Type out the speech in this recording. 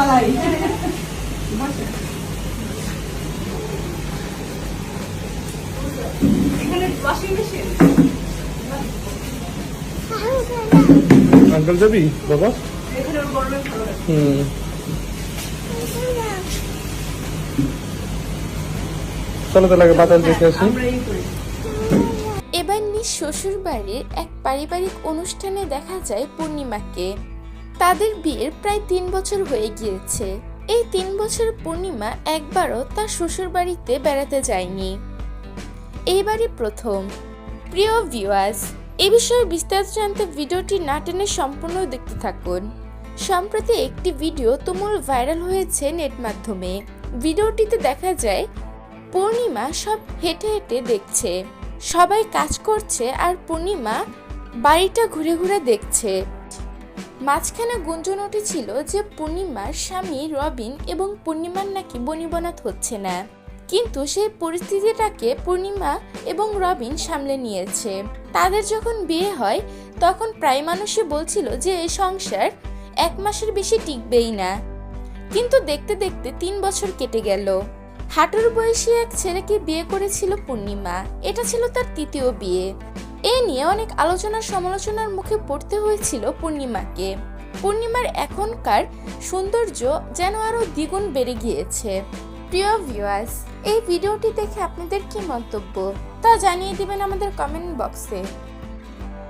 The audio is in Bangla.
মালাই এখানে ওয়াশিং মেশিন যাবি বাবা লাগে হুম চলো তাহলে আগে বাতাস দেখে আসি। এবার নিজ শ্বশুর বাড়ির এক পারিবারিক অনুষ্ঠানে দেখা যায় পূর্ণিমাকে। তাদের বিয়ের প্রায় তিন বছর হয়ে গিয়েছে। এই তিন বছর পূর্ণিমা একবারও তার শ্বশুর বাড়িতে বেড়াতে যায়নি। এইবারই প্রথম। প্রিয় ভিউয়ার্স এ বিষয়ে বিস্তারিত জানতে ভিডিওটি না টেনে সম্পূর্ণ দেখতে থাকুন। সম্প্রতি একটি ভিডিও তুমুল ভাইরাল হয়েছে নেট মাধ্যমে। ভিডিওটিতে দেখা যায়, পূর্ণিমা সব হেঁটে হেঁটে দেখছে। সবাই কাজ করছে আর পূর্ণিমা বাড়িটা ঘুরে ঘুরে দেখছে। মাঝখানে গুঞ্জন উঠেছিল যে পূর্ণিমার স্বামী রবিন এবং পূর্ণিমার নাকি বনিবনাত হচ্ছে না। কিন্তু সেই পরিস্থিতিটাকে পূর্ণিমা এবং রবিন সামলে নিয়েছে। তাদের যখন বিয়ে হয়, তখন প্রায় মানুষই বলছিল যে এই সংসার এক মাসের বেশি টিকবেই না। কিন্তু দেখতে দেখতে তিন বছর কেটে গেল। হাঁটুর বয়সী এক ছেলেকে বিয়ে করেছিল পূর্ণিমা। এটা ছিল তার তৃতীয় বিয়ে। এ নিয়ে অনেক আলোচনা সমালোচনার মুখে পড়তে হয়েছিল পূর্ণিমাকে। পূর্ণিমার এখনকার সৌন্দর্য যেন আরও দ্বিগুণ বেড়ে গিয়েছে। প্রিয় ভিউয়ার্স এই ভিডিওটি দেখে আপনাদের কি মন্তব্য? তা জানিয়ে দিবেন আমাদের কমেন্ট বক্সে